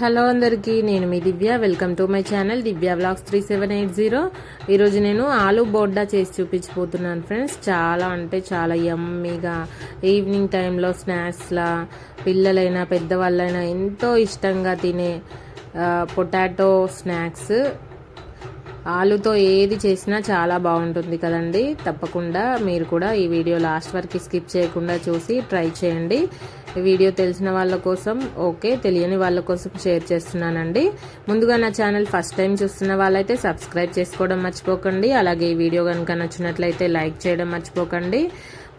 Hello అందరికీ నేను మీ Divya. Welcome to my channel Divya blogs three seven eight zero. ఈరోజు నేను ఆలు బోర్డా చేసి చూపించిపోతున్నాను ఫ్రెండ్స్. చాలా అంటే చాలా యమ్మీగా ఈవినింగ్ టైంలో స్నాక్స్లా పిల్లలైనా పెద్దవాళ్ళైనా ఎంతో ఇష్టంగా తినే పొటాటో స్నాక్స్. ఆలుతో ఏది చేసినా చాలా బాగుంటుంది కదండి. తప్పకుండా మీరు కూడా ఈ వీడియో లాస్ట్ వరకు స్కిప్ చేయకుండా చూసి ట్రై చేయండి. వీడియో తెలిసిన వాళ్ళ కోసం ఓకే తెలియని వాళ్ళ కోసం షేర్ చేస్తున్నానండి. ముందుగా నా ఛానల్ ఫస్ట్ టైం చూస్తున్న వాళ్ళైతే సబ్స్క్రైబ్ చేసుకోవడం మర్చిపోకండి. అలాగే ఈ వీడియో కనుక నచ్చినట్లయితే లైక్ చేయడం మర్చిపోకండి.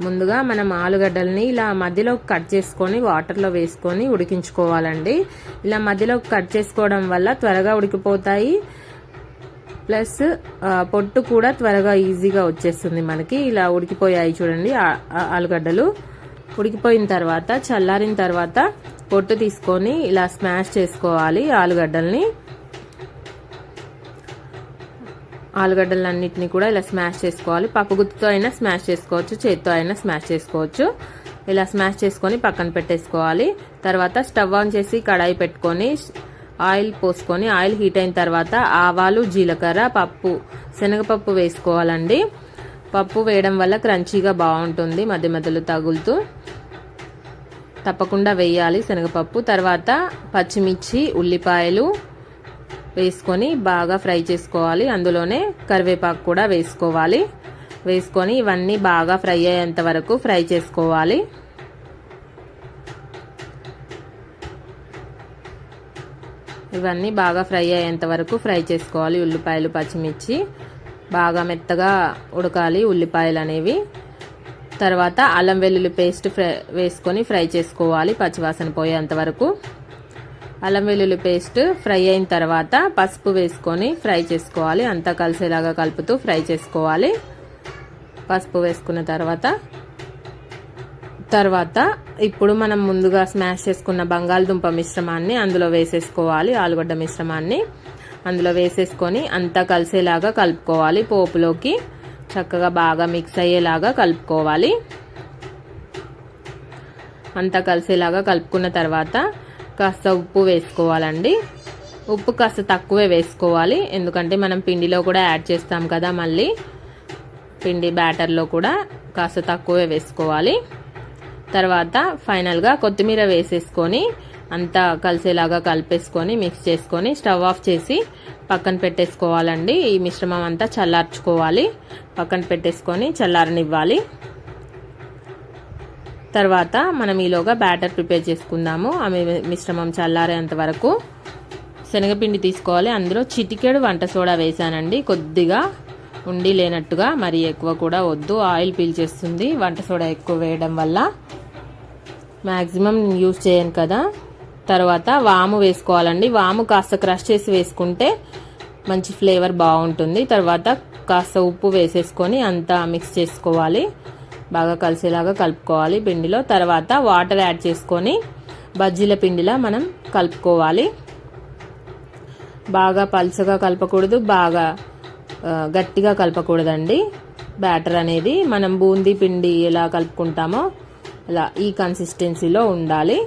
ముందుగా మనం ఆలుగడ్డల్ని ఇలా మధ్యలో కట్ చేసుకొని వాటర్లో వేసుకొని ఉడికించుకోవాలండి. ఇలా మధ్యలో కట్ చేసుకోవడం వల్ల త్వరగా ఉడికిపోతాయి. ప్లస్ పొట్టు కూడా త్వరగా ఈజీగా వచ్చేస్తుంది మనకి. ఇలా ఉడికిపోయాయి చూడండి ఆలుగడ్డలు. ఉడికిపోయిన తర్వాత చల్లారిన తర్వాత పొట్టు తీసుకొని ఇలా స్మాష్ చేసుకోవాలి ఆలుగడ్డల్ని. ఆలుగడ్డలన్నిటిని కూడా ఇలా స్మాష్ చేసుకోవాలి. పప్పుగుత్తుతో అయినా స్మాష్ చేసుకోవచ్చు చేత్తో అయినా స్మాష్ చేసుకోవచ్చు. ఇలా స్మాష్ చేసుకొని పక్కన పెట్టేసుకోవాలి. తర్వాత స్టవ్ ఆన్ చేసి కడాయి పెట్టుకొని ఆయిల్ పోసుకొని ఆయిల్ హీట్ అయిన తర్వాత ఆవాలు జీలకర్ర పప్పు శనగపప్పు వేసుకోవాలండి. పప్పు వేయడం వల్ల క్రంచీగా బాగుంటుంది మధ్య మధ్యలో తగులుతూ. తప్పకుండా వేయాలి శనగపప్పు. తర్వాత పచ్చిమిర్చి ఉల్లిపాయలు వేసుకొని బాగా ఫ్రై చేసుకోవాలి. అందులోనే కరివేపాకు కూడా వేసుకోవాలి. వేసుకొని ఇవన్నీ బాగా ఫ్రై అయ్యేంత వరకు ఫ్రై చేసుకోవాలి. ఇవన్నీ బాగా ఫ్రై అయ్యేంత వరకు ఫ్రై చేసుకోవాలి. ఉల్లిపాయలు పచ్చిమిర్చి. బాగా మెత్తగా ఉడకాలి ఉల్లిపాయలు అనేవి. తర్వాత అల్లం వెల్లుల్లి పేస్ట్ ఫ్రై వేసుకొని ఫ్రై చేసుకోవాలి పచ్చివాసన పోయేంత వరకు. అల్లం వెల్లుల్లి పేస్ట్ ఫ్రై అయిన తర్వాత పసుపు వేసుకొని ఫ్రై చేసుకోవాలి. అంతా కలిసేలాగా కలుపుతూ ఫ్రై చేసుకోవాలి. పసుపు వేసుకున్న తర్వాత తర్వాత ఇప్పుడు మనం ముందుగా స్మాష్ చేసుకున్న బంగాళదుంప మిశ్రమాన్ని అందులో వేసేసుకోవాలి. ఆలుగడ్డ మిశ్రమాన్ని. అందులో వేసేసుకొని అంతా కలిసేలాగా కలుపుకోవాలి పోపులోకి. చక్కగా బాగా మిక్స్ అయ్యేలాగా కలుపుకోవాలి. అంతా కలిసేలాగా కలుపుకున్న తర్వాత కాస్త ఉప్పు వేసుకోవాలండి. ఉప్పు కాస్త తక్కువే వేసుకోవాలి. ఎందుకంటే మనం పిండిలో కూడా యాడ్ చేస్తాం కదా మళ్ళీ. పిండి బ్యాటర్లో కూడా కాస్త తక్కువే వేసుకోవాలి. తర్వాత ఫైనల్గా కొత్తిమీర వేసేసుకొని అంతా కలిసేలాగా కలిపేసుకొని మిక్స్ చేసుకొని స్టవ్ ఆఫ్ చేసి పక్కన పెట్టేసుకోవాలండి. ఈ మిశ్రమం అంతా చల్లార్చుకోవాలి. పక్కన పెట్టేసుకొని చల్లారనివ్వాలి. తర్వాత మనం ఈలోగా బ్యాటర్ ప్రిపేర్ చేసుకుందాము. ఆమె మిశ్రమం చల్లారేంత వరకు శనగపిండి తీసుకోవాలి. అందులో చిటికెడు వంట సోడా వేసానండి. కొద్దిగా ఉండి లేనట్టుగా మరి ఎక్కువ కూడా వద్దు. ఆయిల్ పీల్చేస్తుంది వంట సోడా ఎక్కువ వేయడం వల్ల మ్యాక్సిమం యూజ్ చేయను కదా. తర్వాత వాము వేసుకోవాలండి. వాము కాస్త క్రష్ చేసి వేసుకుంటే మంచి ఫ్లేవర్ బాగుంటుంది. తర్వాత కాస్త ఉప్పు వేసేసుకొని అంతా మిక్స్ చేసుకోవాలి. బాగా కలిసేలాగా కలుపుకోవాలి పిండిలో. తర్వాత వాటర్ యాడ్ చేసుకొని బజ్జీల పిండిలా మనం కలుపుకోవాలి. బాగా పలుచగా కలపకూడదు. బాగా గట్టిగా కలపకూడదండి. బ్యాటర్ అనేది మనం బూందీ పిండి ఎలా కలుపుకుంటామో అలా ఈ కన్సిస్టెన్సీలో ఉండాలి.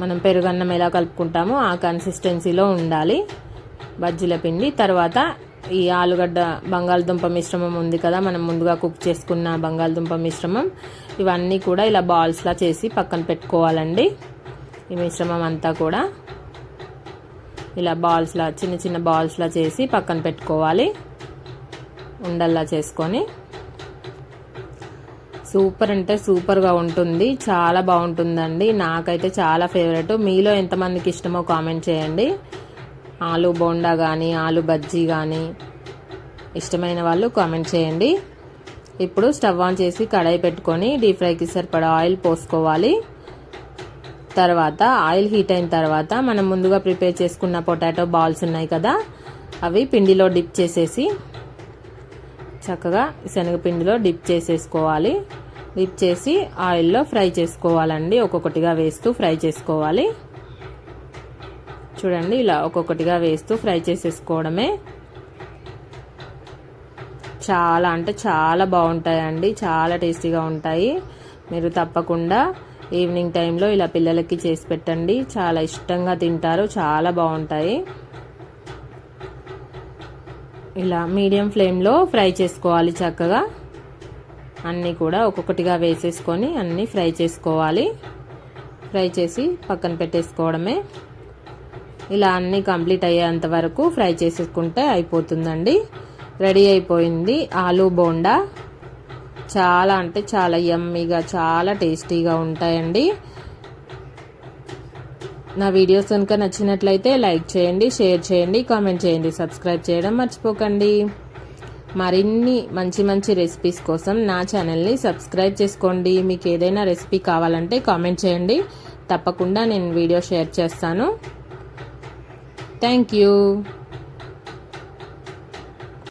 మనం పెరుగన్నం ఎలా కలుపుకుంటామో ఆ కన్సిస్టెన్సీలో ఉండాలి. బజ్జీల పిండి తర్వాత ఈ ఆలుగడ్డ బంగాళదుంప మిశ్రమం ఉంది కదా మనం ముందుగా కుక్ చేసుకున్న బంగాళదుంప మిశ్రమం. ఇవన్నీ కూడా ఇలా బాల్స్లా చేసి పక్కన పెట్టుకోవాలండి. ఈ మిశ్రమం అంతా కూడా ఇలా బాల్స్లా చిన్న చిన్న బాల్స్లా చేసి పక్కన పెట్టుకోవాలి. ఉండల్లా చేసుకొని సూపర్ అంటే సూపర్గా ఉంటుంది. చాలా బాగుంటుందండి. నాకైతే చాలా ఫేవరెట్. మీలో ఎంతమందికి ఇష్టమో కామెంట్ చేయండి. ఆలు బోండా కానీ ఆలు బజ్జీ కానీ ఇష్టమైన వాళ్ళు కామెంట్ చేయండి. ఇప్పుడు స్టవ్ ఆన్ చేసి కడాయి పెట్టుకొని డీప్ ఫ్రైకి సరిపడా ఆయిల్ పోసుకోవాలి. తర్వాత ఆయిల్ హీట్ అయిన తర్వాత మనం ముందుగా ప్రిపేర్ చేసుకున్న పొటాటో బాల్స్ ఉన్నాయి కదా అవి పిండిలో డిప్ చేసేసి చక్కగా శనగపిండిలో డిప్ చేసేసుకోవాలి. డిప్ చేసి ఆయిల్లో ఫ్రై చేసుకోవాలండి. ఒక్కొక్కటిగా వేస్తూ ఫ్రై చేసుకోవాలి. చూడండి ఇలా ఒక్కొక్కటిగా వేస్తూ ఫ్రై చేసేసుకోవడమే. చాలా అంటే చాలా బాగుంటాయండి. చాలా టేస్టీగా ఉంటాయి. మీరు తప్పకుండా ఈవినింగ్ టైంలో ఇలా పిల్లలకి చేసి పెట్టండి. చాలా ఇష్టంగా తింటారు. చాలా బాగుంటాయి. ఇలా మీడియం ఫ్లేమ్లో ఫ్రై చేసుకోవాలి చక్కగా. అన్నీ కూడా ఒక్కొక్కటిగా వేసేసుకొని అన్నీ ఫ్రై చేసుకోవాలి. ఫ్రై చేసి పక్కన పెట్టేసుకోవడమే. ఇలా అన్నీ కంప్లీట్ అయ్యేంత వరకు ఫ్రై చేసుకుంటే అయిపోతుందండి. రెడీ అయిపోయింది ఆలూ బోండా. చాలా అంటే చాలా యమ్మీగా చాలా టేస్టీగా ఉంటాయండి. నా వీడియోస్ కనుక నచ్చినట్లయితే లైక్ చేయండి షేర్ చేయండి కామెంట్ చేయండి సబ్స్క్రైబ్ చేయడం మర్చిపోకండి. మరిన్ని మంచి మంచి రెసిపీస్ కోసం నా ఛానల్ని సబ్స్క్రైబ్ చేసుకోండి. మీకు ఏదైనా రెసిపీ కావాలంటే కామెంట్ చేయండి. తప్పకుండా నేను వీడియో షేర్ చేస్తాను. Thank you